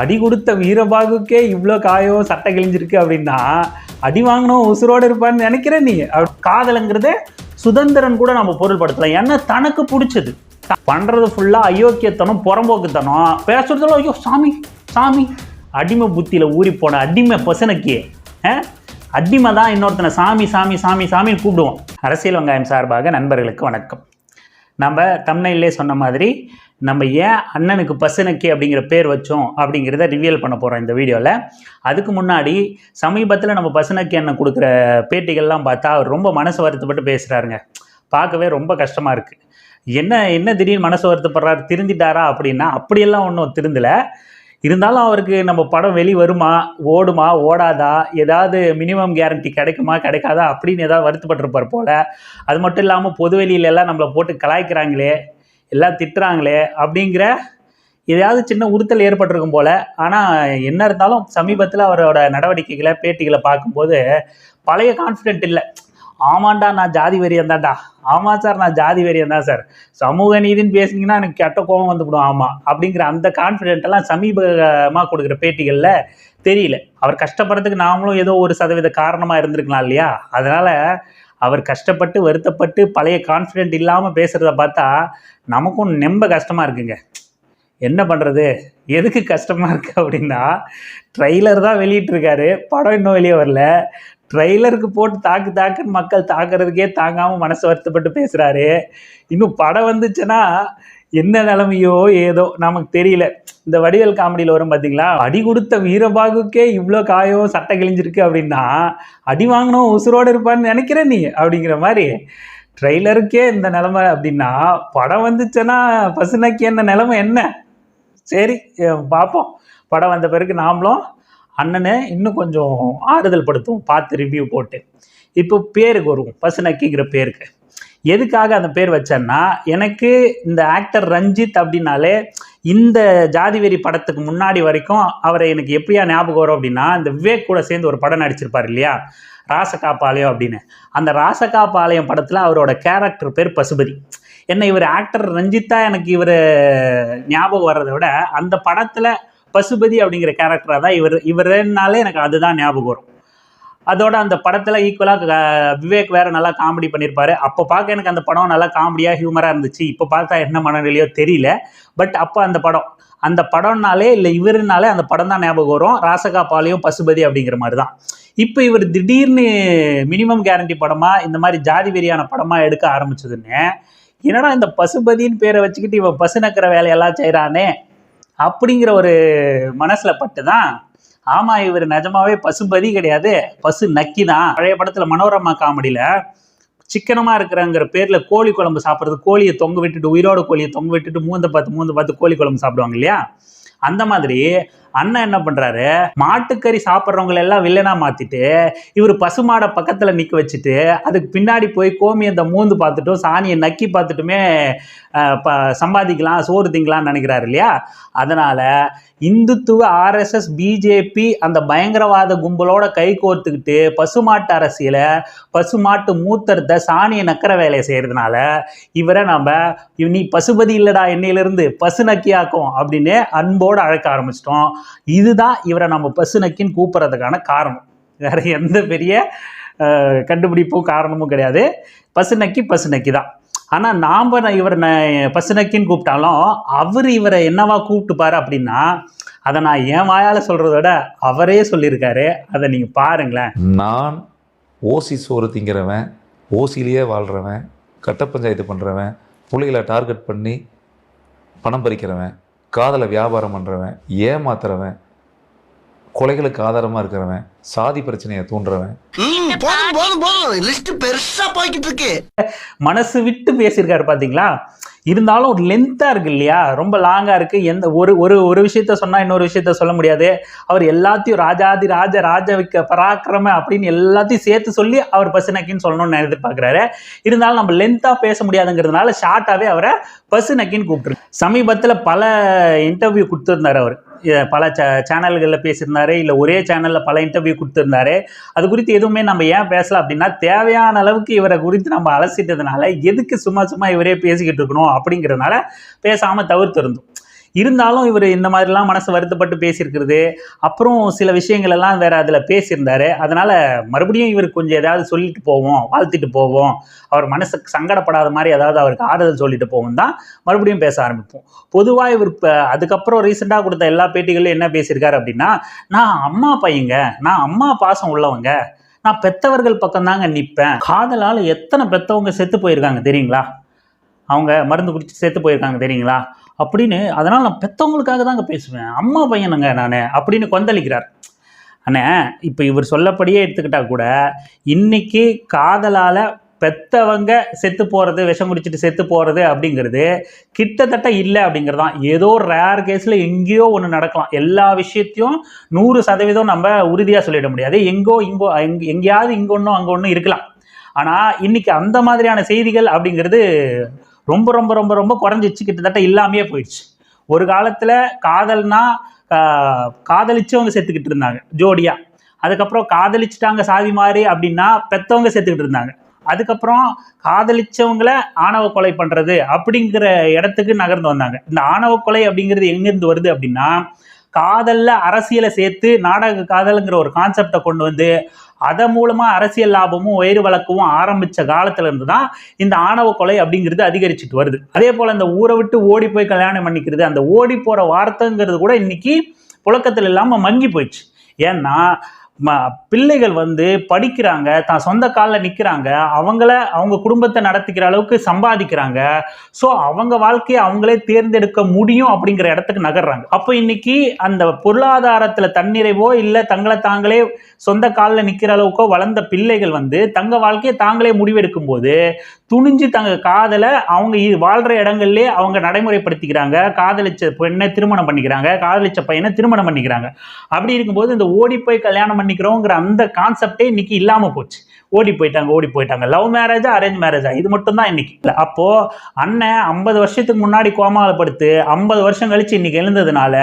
அடி கொடுத்த வீரபாகுக்கே இவ்வளோ காயோ சட்டை கிழிஞ்சிருக்கு அப்படின்னா அடி வாங்கினோம் உசுரோடு இருப்பான்னு நினைக்கிறேன் நீ. அப்ப சுதந்திரன் கூட நம்ம பொருள்படுத்தலாம் ஏன்னா தனக்கு பிடிச்சது? பண்ணுறது ஃபுல்லாக அயோக்கியத்தனம் புறம்போக்குத்தனம். பேசுறதுல ஐயோ சாமி சாமி. அடிமை புத்தியில் ஊறி போன அடிமை பசனுக்கு அடிமை தான் இன்னொருத்தனை சாமி சாமி சாமி சாமின்னு கூப்பிடுவோம். அரசியல் வெங்காயம் சார்பாக நண்பர்களுக்கு வணக்கம். நம்ம தமிழ்நிலே சொன்ன மாதிரி நம்ம ஏன் அண்ணனுக்கு பசுனக்கி அப்படிங்கிற பேர் வச்சோம் அப்படிங்கிறத ரிவியல் பண்ண போகிறோம் இந்த வீடியோவில் அதுக்கு முன்னாடி சமீபத்தில் நம்ம பசுனக்கி அண்ணன் கொடுக்குற பேட்டிகள்லாம் பார்த்தா அவர் ரொம்ப மனசு வருத்தப்பட்டு பேசுகிறாருங்க பார்க்கவே ரொம்ப கஷ்டமாக இருக்குது என்ன என்ன திடீர்னு மனசு வருத்தப்படுறாரு திருந்திட்டாரா அப்படின்னா அப்படியெல்லாம் ஒன்றும் திருந்தலை. இருந்தாலும் அவருக்கு நம்ம படம் வெளி வருமா ஓடுமா ஓடாதா ஏதாவது மினிமம் கேரண்டி கிடைக்குமா கிடைக்காதா அப்படின்னு ஏதாவது வருத்தப்பட்டிருப்பார் போல். அது மட்டும் இல்லாமல் பொது எல்லாம் நம்மளை போட்டு கலாய்க்கிறாங்களே எல்லாம் திட்டுறாங்களே அப்படிங்கிற ஏதாவது சின்ன உறுத்தல் ஏற்பட்டிருக்கும் போல். ஆனால் என்ன இருந்தாலும் சமீபத்தில் அவரோட நடவடிக்கைகளை பேட்டிகளை பார்க்கும்போது பழைய கான்ஃபிடென்ட் இல்லை. ஆமாண்டா நான் ஜாதி வெறியம் தான்டா ஆமாம் சார் நான் ஜாதி வெறியன் தான் சார். சமூக நீதின்னு பேசுனீங்கன்னா எனக்கு கெட்ட கோபம் வந்துவிடும் ஆமாம் அப்படிங்கிற அந்த கான்ஃபிடென்ட் எல்லாம் சமீபமாக கொடுக்குற பேட்டிகளில் தெரியல. அவர் கஷ்டப்படுறதுக்கு நாமளும் ஏதோ ஒரு சதவீத காரணமாக இருந்திருக்கலாம் இல்லையா? அதனால் அவர் கஷ்டப்பட்டு வருத்தப்பட்டு பழைய கான்ஃபிடென்ட் இல்லாமல் பேசுகிறத பார்த்தா நமக்கும் நெம்ப கஷ்டமாக இருக்குங்க. என்ன பண்ணுறது எதுக்கு கஷ்டமாக இருக்குது அப்படின்னா ட்ரெய்லர் தான் வெளியிட்டிருக்காரு. படம் இன்னும் வெளியே வரல. ட்ரெய்லருக்கு போட்டு தாக்கு தாக்குன்னு மக்கள் தாக்குறதுக்கே தாங்காமல் மனசு வருத்தப்பட்டு பேசுகிறாரு இன்னும் படம் வந்துச்சுன்னா என்ன நிலமையோ ஏதோ நமக்கு தெரியல. இந்த வடிவேல் காமெடியில் வரும் பார்த்தீங்களா அடி கொடுத்த வீரபாகுக்கே இவ்வளோ காயம் சட்டை கிழிஞ்சிருக்கு அப்படின்னா அடி வாங்கணும் உசுரோடு இருப்பான்னு நினைக்கிறேன் நீ அப்படிங்கிற மாதிரி. ட்ரெய்லருக்கே இந்த நிலமை அப்படின்னா படம் வந்துச்சுன்னா பசுனக்கு என்ன நிலமை என்ன? சரி பார்ப்போம் படம் வந்த பிறகு நாமளும் அண்ணனை இன்னும் கொஞ்சம் ஆறுதல் படுத்தும் பார்த்து ரிவ்யூ போட்டு. இப்போ பேருக்கு வருவோம். பசுநக்கிங்கிற பேருக்கு. எதுக்காக அந்த பேர் வச்சேன்னா எனக்கு இந்த ஆக்டர் ரஞ்சித் அப்படின்னாலே இந்த ஜாதிவெறி படத்துக்கு முன்னாடி வரைக்கும் அவரை எனக்கு எப்படியா ஞாபகம் வரும் அப்படின்னா இந்த விவேக் கூட சேர்ந்து ஒரு படம் நடிச்சிருப்பார் இல்லையா? ராசகாப்பாளையம் அப்படின்னு. அந்த ராசகாப்பாளையம் படத்தில் அவரோட கேரக்டர் பேர் பசுபதி. என்ன இவர் ஆக்டர் ரஞ்சித்தா எனக்கு இவர் ஞாபகம் வர்றதை விட அந்த படத்தில் பசுபதி அப்படிங்கிற கேரக்டராக தான் இவர் இவர்னாலே எனக்கு அதுதான் ஞாபகம் வரும். அதோட அந்த படத்தில் ஈக்குவலாக விவேக் வேற நல்லா காமெடி பண்ணியிருப்பாரு அப்போ பார்க்க எனக்கு அந்த படம் நல்லா காமெடியாக ஹியூமராக இருந்துச்சு. இப்போ பார்த்தா என்ன மனநிலையோ தெரியல. பட் அப்போ அந்த படம் அந்த படம்னாலே இல்லை இவருனாலே அந்த படம் தான் ஞாபகம் வரும். ராசகா பாளையம் பசுபதி அப்படிங்கிற மாதிரி தான் இப்போ இவர் திடீர்னு மினிமம் கேரண்டி படமாக இந்த மாதிரி ஜாதி வெறியான படமாக எடுக்க ஆரம்பிச்சதுன்னு என்னடா இந்த பசுபதின்னு பேரை வச்சுக்கிட்டு இவன் பசு நக்கிற வேலையெல்லாம் செய்கிறானே அப்படிங்கிற ஒரு மனசில் பட்டு தான் ஆமாம் இவர் நிஜமாவே பசுபதி கிடையாது பசு நக்கி தான் பழைய படத்தில் மனோரமா காமெடியில் சிக்கனமாக இருக்கிறங்கிற பேரில் கோழி குழம்பு சாப்பிட்றது கோழியை தொங்க விட்டுட்டு உயிரோட கோழியை தொங்க விட்டுட்டு மூந்த பார்த்து மூந்த பார்த்து கோழி குழம்பு சாப்பிடுவாங்க இல்லையா? அந்த மாதிரி அண்ணன் என்ன பண்றாரு? மாட்டுக்கறி சாப்பிட்றவங்களை எல்லாம் வில்லனா மாத்திட்டு இவர் பசுமாடை பக்கத்துல நிக்க வச்சுட்டு அதுக்கு பின்னாடி போய் கோமி அந்த மூந்து பார்த்துட்டும் சாணியை நக்கி பார்த்துட்டுமே ப சம்பாதிக்கலாம் சோறு திங்கலாம்னு நினைக்கிறாரு இல்லையா? அதனால இந்துத்துவ ஆர்எஸ்எஸ் பிஜேபி அந்த பயங்கரவாத கும்பலோட கை கோர்த்துக்கிட்டு பசுமாட்டு அரசியலை பசுமாட்டு மூத்தரத்தை சாணியை நக்கிற வேலையை செய்யறதுனால இவரை நம்ம நீ பசுபதி இல்லடா என்னையிலிருந்து பசு நக்கியாக்கும் அப்படின்னு அன்போடு அழைக்க ஆரம்பிச்சிட்டோம். இதுதான் இவரை நம்ம பசுநக்கின்னு கூப்பிட்றதுக்கான காரணம். வேற எந்த பெரிய கண்டுபிடிப்பும் காரணமும் கிடையாது. பசு நக்கி பசு தான். ஆனால் நாம் இவரை ந- பசு நக்கின்னு கூப்பிட்டாலும் அவர் இவரை என்னவா கூப்பிட்டுப்பாரு அப்படின்னா அதை நான் என் வாயால் சொல்கிறத விட அவரே சொல்லியிருக்காரு. அதை நீங்கள் பாருங்களேன். நான் ஓசி சோறு திங்கிறவன் ஓசிலேயே வாழ்கிறவன் கட்ட பஞ்சாயத்து பண்ணுறவன் புள்ளிகளை டார்கெட் பண்ணி பணம் பறிக்கிறவன் காதலை வியாபாரம் பண்ணுறவன் ஏமாத்துறவன் கொலைகளுக்கு ஆதாரமாக இருக்கிறவன் சாதி பிரச்சனையை தூண்டுறவன். ம், போதும் போதும் போதும். லிஸ்ட் பெருசா போய்கிட்டு இருக்கு. மனசு விட்டு பேசியிருக்காரு பார்த்தீங்களா இருந்தாலும் ஒரு லென்த்தாக இருக்குது இல்லையா? ரொம்ப லாங்காக இருக்குது எந்த ஒரு ஒரு ஒரு விஷயத்த சொன்னால் இன்னொரு விஷயத்த சொல்ல முடியாது. அவர் எல்லாத்தையும் ராஜாதி ராஜ ராஜவிக்க பராக்கிரம அப்படின்னு எல்லாத்தையும் சேர்த்து சொல்லி அவர் பசுநக்கின்னு சொல்லணும்னு எதிர்பார்க்குறாரு. இருந்தாலும் நம்ம லென்த்தாக பேச முடியாதுங்கிறதுனால ஷார்ட்டாகவே அவரை பசுநக்கின்னு கூப்பிட்டுருக்கு சமீபத்தில் பல இன்டர்வியூ கொடுத்துருந்தார் அவர். பல சே சேனல்களில் பேசியிருந்தாரு இல்லை ஒரே சேனலில் பல இன்டர்வியூ கொடுத்துருந்தாரு. அது குறித்து எதுவுமே நம்ம ஏன் பேசலாம் அப்படின்னா தேவையான அளவுக்கு இவரை குறித்து நம்ம அலசிட்டதுனால எதுக்கு சும்மா சும்மா இவரே பேசிக்கிட்டு இருக்கணும் அப்படிங்கிறதுனால பேசாமல் தவிர்த்திருந்தோம். இருந்தாலும் இவர் இந்த மாதிரிலாம் மனசு வருத்தப்பட்டு பேசியிருக்கிறது. அப்புறம் சில விஷயங்கள் எல்லாம் வேற அதில் பேசியிருந்தாரு. அதனால மறுபடியும் இவர் கொஞ்சம் ஏதாவது சொல்லிட்டு போவோம் வாழ்த்திட்டு போவோம். அவர் மனசுக்கு சங்கடப்படாத மாதிரி ஏதாவது அவருக்கு ஆறுதல் சொல்லிட்டு போவோம் தான் மறுபடியும் பேச ஆரம்பிப்போம். பொதுவாக இவர் இப்போ அதுக்கப்புறம் ரீசெண்டாக கொடுத்த எல்லா பேட்டிகளிலும் என்ன பேசியிருக்காரு அப்படின்னா நான் அம்மா பையங்க நான் அம்மா பாசம் உள்ளவங்க. நான் பெத்தவர்கள் பக்கம் தாங்க நிற்பேன் காதலால் எத்தனை பெத்தவங்க செத்து போயிருக்காங்க தெரியுங்களா? அவங்க மருந்து குடிச்சு செத்து போயிருக்காங்க தெரியுங்களா? அப்படின்னு அதனால் நான் பெற்றவங்களுக்காக தாங்க பேசுவேன். அம்மா பையனுங்க நான் அப்படின்னு கொந்தளிக்கிறார். அண்ணே இப்போ இவர் சொல்லப்படியே எடுத்துக்கிட்டால் கூட இன்னைக்கு காதலால் பெத்தவங்க செத்து போகிறது விஷம் குடிச்சிட்டு செத்து போகிறது அப்படிங்கிறது கிட்டத்தட்ட இல்லை அப்படிங்கிறது தான் ஏதோ ரேர் கேஸில் எங்கேயோ ஒன்று நடக்கலாம். எல்லா விஷயத்தையும் நூறு சதவீதம் நம்ம உறுதியாக சொல்லிட முடியாது. எங்கோ இங்கோ எங் எங்கேயாவது இங்கே ஒன்றும் அங்கே ஒன்றும் இருக்கலாம். ஆனால் இன்றைக்கி அந்த மாதிரியான செய்திகள் அப்படிங்கிறது ரொம்ப ரொம்ப ரொம்ப ரொம்ப குறைஞ்சிச்சு கிட்டத்தட்ட இல்லாமையே போயிடுச்சு. ஒரு காலத்தில் காதல்னா காதலிச்சவங்க செத்துக்கிட்டு இருந்தாங்க ஜோடியாக அதுக்கப்புறம் காதலிச்சிட்டாங்க சாதி மாதிரி அப்படின்னா பெத்தவங்க செத்துக்கிட்டு இருந்தாங்க. அதுக்கப்புறம் காதலிச்சவங்களை ஆணவ கொலை பண்ணுறது அப்படிங்கிற இடத்துக்கு நகர்ந்து வந்தாங்க. இந்த ஆணவ கொலை அப்படிங்கிறது எங்கேருந்து வருது அப்படின்னா காதலில் அரசியலை சேர்த்து நாடக காதலுங்கிற ஒரு கான்செப்டை கொண்டு வந்து அதன் மூலமா அரசியல் லாபமும் உயிர் வழக்கவும் ஆரம்பிச்ச காலத்துல இருந்து தான் இந்த ஆணவ கொலை அப்படிங்கிறது அதிகரிச்சுட்டு வருது. அதே போல இந்த ஊரை விட்டு ஓடி போய் கல்யாணம் பண்ணிக்கிறது அந்த ஓடி போற வார்த்தைங்கிறது கூட இன்னைக்கு புழக்கத்தில் இல்லாம மங்கி போயிடுச்சு. ஏன்னா பிள்ளைகள் வந்து படிக்கிறாங்க தான் சொந்த காலில் நிற்கிறாங்க அவங்கள அவங்க குடும்பத்தை நடத்திக்கிற அளவுக்கு சம்பாதிக்கிறாங்க. ஸோ அவங்க வாழ்க்கையை அவங்களே தேர்ந்தெடுக்க முடியும் அப்படிங்கிற இடத்துக்கு நகர்றாங்க. அப்போ இன்னைக்கு அந்த பொருளாதாரத்தில் தன்னிறைவோ இல்லை தங்களை தாங்களே சொந்த காலில் நிற்கிற அளவுக்கோ வளர்ந்த பிள்ளைகள் வந்து தங்க வாழ்க்கையை தாங்களே முடிவெடுக்கும் போது துணிஞ்சு தங்க காதலை அவங்க இ- வாழ்ற இடங்கள்லே அவங்க நடைமுறைப்படுத்திக்கிறாங்க. காதலிச்ச பெண்ணை திருமணம் பண்ணிக்கிறாங்க. காதலிச்ச பையனை திருமணம் பண்ணிக்கிறாங்க. அப்படி இருக்கும்போது இந்த ஓடி போய் கல்யாணம் பண்ணிக்கிறோங்கிற அந்த கான்செப்டே இன்னைக்கு இல்லாம போச்சு. ஓடி போயிட்டாங்க ஓடி போயிட்டாங்க. லவ் மேரேஜா அரேஞ்ச் மேரேஜா இது மட்டும் தான் இன்னைக்கு. இல்லை அப்போ அண்ணன் ஐம்பது வருஷத்துக்கு முன்னாடி கோமாவில் படுத்து ஐம்பது வருஷம் கழிச்சு இன்னைக்கு எழுந்ததுனால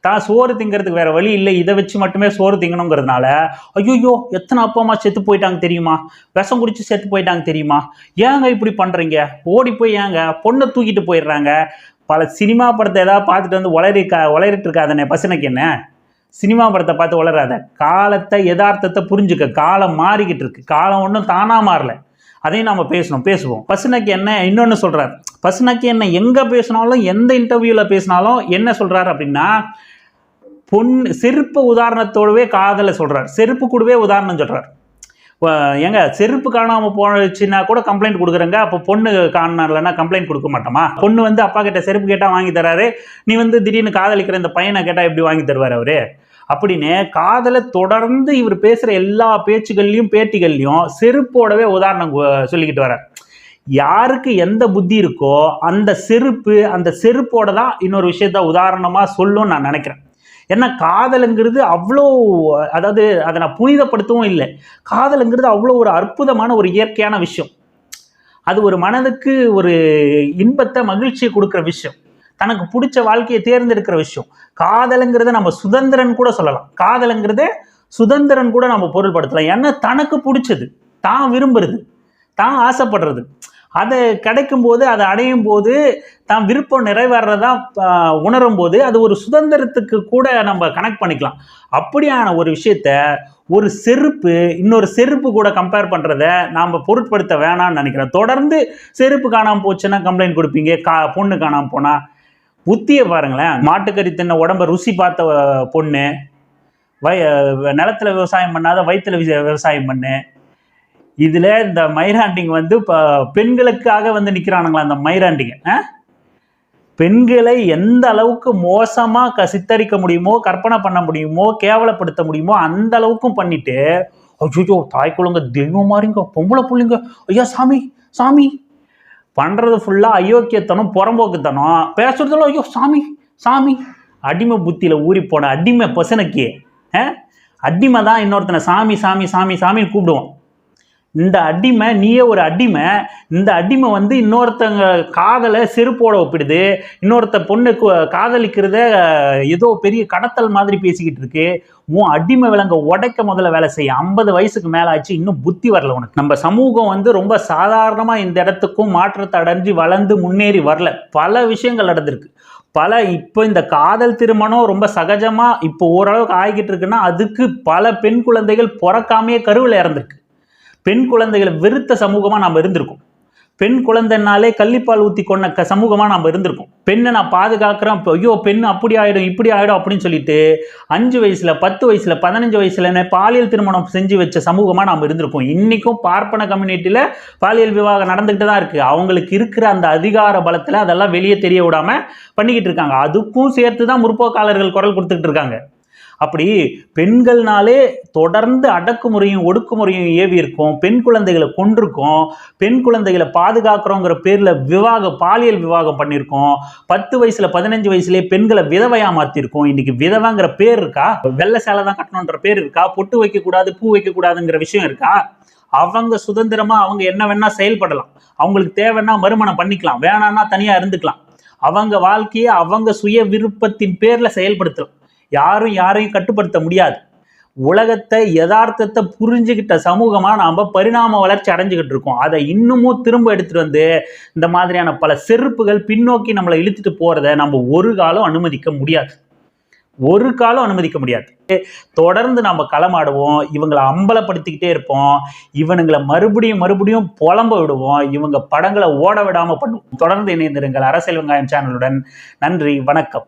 தான் சோறு திங்கிறதுக்கு வேற வழி இல்லை. இதை வச்சு மட்டுமே சோறு திங்கணுங்கிறதுனால ஐயோ எத்தனை அப்பா அம்மா செத்து போயிட்டாங்க தெரியுமா? விஷம் குடிச்சு செத்து போயிட்டாங்க தெரியுமா? ஏங்க இப்படி பண்றீங்க? ஓடி போய் ஏங்க? பொண்ணை தூக்கிட்டு போயிடுறாங்க. பல சினிமா படத்தை ஏதாவது பார்த்துட்டு வந்து உளறி உளறிட்டு இருக்காதண்ணே பசனுக்கு என்ன? சினிமா படத்தை பார்த்து வளராத காலத்தை யதார்த்தத்தை புரிஞ்சுக்க. காலம் மாறிக்கிட்டு இருக்கு. காலம் ஒன்றும் தானாக மாறல. அதையும் நம்ம பேசணும். பேசுவோம். பசுனக்கு என்ன? இன்னொன்று சொல்றாரு. பசுனக்கு என்ன? எங்க பேசினாலும் எந்த இன்டர்வியூவில் பேசினாலும் என்ன சொல்றாரு அப்படின்னா பொன் செருப்பு உதாரணத்தோடவே காதலை சொல்கிறார் செருப்பு கூடவே உதாரணம் சொல்கிறார் இப்போ ஏங்க செருப்பு காணாமல் போச்சுன்னா கூட கம்ப்ளைண்ட் கொடுக்குறேங்க. அப்போ பொண்ணு காணலன்னா கம்ப்ளைண்ட் கொடுக்க மாட்டோமா? பொண்ணு வந்து அப்பா கிட்ட செருப்பு கேட்டால் வாங்கி தராரு. நீ வந்து திடீர்னு காதலிக்கிற இந்த பையனை கேட்டால் எப்படி வாங்கி தருவார் அவரு? அப்படின்னு காதலை தொடர்ந்து இவர் பேசுகிற எல்லா பேச்சுகள்லையும் பேட்டிகள்லையும் செருப்போடவே உதாரணம் சொல்லிக்கிட்டு வரார் யாருக்கு எந்த புத்தி இருக்கோ அந்த செருப்பு அந்த செருப்போட தான் இன்னொரு விஷயத்த உதாரணமாக சொல்லும் நான் நினைக்கிறேன். ஏன்னா காதலுங்கிறது அவ்வளோ அதாவது அதை நான் புனிதப்படுத்தவும் இல்லை. காதலுங்கிறது அவ்வளோ ஒரு அற்புதமான ஒரு இயற்கையான விஷயம். அது ஒரு மனதுக்கு ஒரு இன்பத்தை மகிழ்ச்சியை கொடுக்குற விஷயம். தனக்கு பிடிச்ச வாழ்க்கையை தேர்ந்தெடுக்கிற விஷயம். காதலுங்கிறத நம்ம சுதந்திரன் கூட சொல்லலாம். காதலுங்கிறத சுதந்திரன் கூட நம்ம பொருள்படுத்தலாம். ஏன்னா தனக்கு பிடிச்சது. தான் விரும்புறது. தான் ஆசைப்படுறது. அது கிடைக்கும் போது அதை அடையும் போது தான் விருப்பம் நிறைவேறதா உணரும் போது அது ஒரு சுதந்திரத்துக்கு கூட நம்ம கனெக்ட் பண்ணிக்கலாம். அப்படியான ஒரு விஷயத்த ஒரு செருப்பு இன்னொரு செருப்பு கூட கம்பேர் பண்ணுறத நாம் பொருட்படுத்த வேணாம்னு நினைக்கிறேன். தொடர்ந்து செருப்பு காணாமல் போச்சுன்னா கம்ப்ளைண்ட் கொடுப்பீங்க கா பொண்ணு காணாமல் போனால் புத்தியை பாருங்களேன் மாட்டுக்கறி தின்ன உடம்ப ருசி பார்த்த பொண்ணு வய நிலத்துல விவசாயம் பண்ணாத வயிற்றுல விவசாயம் பண்ணு. இதில் இந்த மைராண்டிங் வந்து இப்போ பெண்களுக்காக வந்து நிற்கிறானுங்களா அந்த மைராண்டிங்க ஆ? பெண்களை எந்த அளவுக்கு மோசமாக க சித்தரிக்க முடியுமோ கற்பனை பண்ண முடியுமோ கேவலப்படுத்த முடியுமோ அந்த அளவுக்கும் பண்ணிட்டு ஐயோ தாய் குழந்தை தெய்வம் மாறிங்க பொம்பளை புள்ளிங்க. ஐயா சாமி சாமி. பண்ணுறது ஃபுல்லாக அயோக்கியத்தனம் புறம்போக்குத்தனம். பேசுறதுல ஐயோ சாமி சாமி. அடிமை புத்தியில் ஊறி போன அடிமை பசனுக்கு ஆ? அடிமை தான் இன்னொருத்தனை சாமி சாமி சாமி சாமின்னு கூப்பிடுவோம் இந்த அடிமை நீயே ஒரு அடிமை. இந்த அடிமை வந்து இன்னொருத்தங்க காதலை செருப்போட ஒப்பிடுது. இன்னொருத்த பொண்ணு காதலிக்கிறத ஏதோ பெரிய கடத்தல் மாதிரி பேசிக்கிட்டு இருக்கு. உன் அடிமை விலங்க உடைக்க முதல்ல வேலை செய்ய ஐம்பது வயசுக்கு மேலே ஆச்சு இன்னும் புத்தி வரல உனக்கு. நம்ம சமூகம் வந்து ரொம்ப சாதாரணமாக இந்த இடத்துக்கும் மாற்றத்தை அடைஞ்சு வளர்ந்து முன்னேறி வரல. பல விஷயங்கள் நடந்திருக்கு. பல இப்போ இந்த காதல் திருமணம் ரொம்ப சகஜமாக இப்போ ஓரளவுக்கு ஆகிட்டு இருக்குன்னா அதுக்கு பல பெண் குழந்தைகள் பிறக்காமையே கருவில் இறந்துருக்கு. பெண் குழந்தைகளை வெறுத்த சமூகமாக நாம் இருந்திருக்கோம். பெண் குழந்தைனாலே கள்ளிப்பால் ஊற்றி கொண்ட க சமூகமாக நாம் இருந்திருக்கோம். பெண்ணை நான் பாதுகாக்கிறேன் இப்போ ஐயோ பெண் அப்படி ஆகிடும் இப்படி ஆகிடும் அப்படின்னு சொல்லிட்டு அஞ்சு வயசில் பத்து வயசில் பதினஞ்சு வயசுல பாலியல் திருமணம் செஞ்சு வச்ச சமூகமாக நாம் இருந்திருக்கோம். இன்றைக்கும் பார்ப்பன கம்யூனிட்டியில் பாலியல் விவாகம் நடந்துக்கிட்டு தான் இருக்குது அவங்களுக்கு இருக்கிற அந்த அதிகார பலத்தில் அதெல்லாம் வெளியே தெரிய விடாமல் பண்ணிக்கிட்டு இருக்காங்க. அதுக்கும் சேர்த்து தான் முற்போக்காளர்கள் குரல் கொடுத்துக்கிட்டு இருக்காங்க. அப்படி பெண்கள்னாலே தொடர்ந்து அடக்குமுறையும் ஒடுக்குமுறையும் ஏவி இருக்கும். பெண் குழந்தைகளை கொண்டிருக்கோம் பெண் குழந்தைகளை பாதுகாக்கிறோங்கிற பேரில் விவாக பாலியல் விவாகம் பண்ணியிருக்கோம். பத்து வயசில் பதினஞ்சு வயசுலேயே பெண்களை விதவையாக மாற்றிருக்கோம் இன்றைக்கி விதவைங்கிற பேர் இருக்கா? வெள்ளை சேலை தான் கட்டணுன்ற பேர் இருக்கா? பொட்டு வைக்கக்கூடாது பூ வைக்கக்கூடாதுங்கிற விஷயம் இருக்கா? அவங்க சுதந்திரமா அவங்க என்ன வேணா செயல்படலாம். அவங்களுக்கு தேவைன்னா மறுமணம் பண்ணிக்கலாம். வேணான்னா தனியா இருந்துக்கலாம். அவங்க வாழ்க்கையை அவங்க சுய விருப்பத்தின் பேர்ல செயல்படுத்தலாம். யாரும் யாரையும் கட்டுப்படுத்த முடியாது. உலகத்தை யதார்த்தத்தை புரிஞ்சுக்கிட்ட சமூகமாக நாம் பரிணாம வளர்ச்சி அடைஞ்சிக்கிட்டு இருக்கோம். அதை இன்னமும் திரும்ப எடுத்துகிட்டு வந்து இந்த மாதிரியான பல செருப்புகள் பின்னோக்கி நம்மளை இழுத்துட்டு போகிறத நம்ம ஒரு காலம் அனுமதிக்க முடியாது. ஒரு காலம் அனுமதிக்க முடியாது. தொடர்ந்து நம்ம களமாடுவோம் இவங்களை அம்பலப்படுத்திக்கிட்டே இருப்போம் இவனுங்களை மறுபடியும் மறுபடியும் புலம்ப விடுவோம் இவங்க படங்களை ஓட விடாமல் பண்ணுவோம். தொடர்ந்து இணைந்திருங்கள் அரசியல் வெங்காயம் சேனலுடன். நன்றி வணக்கம்.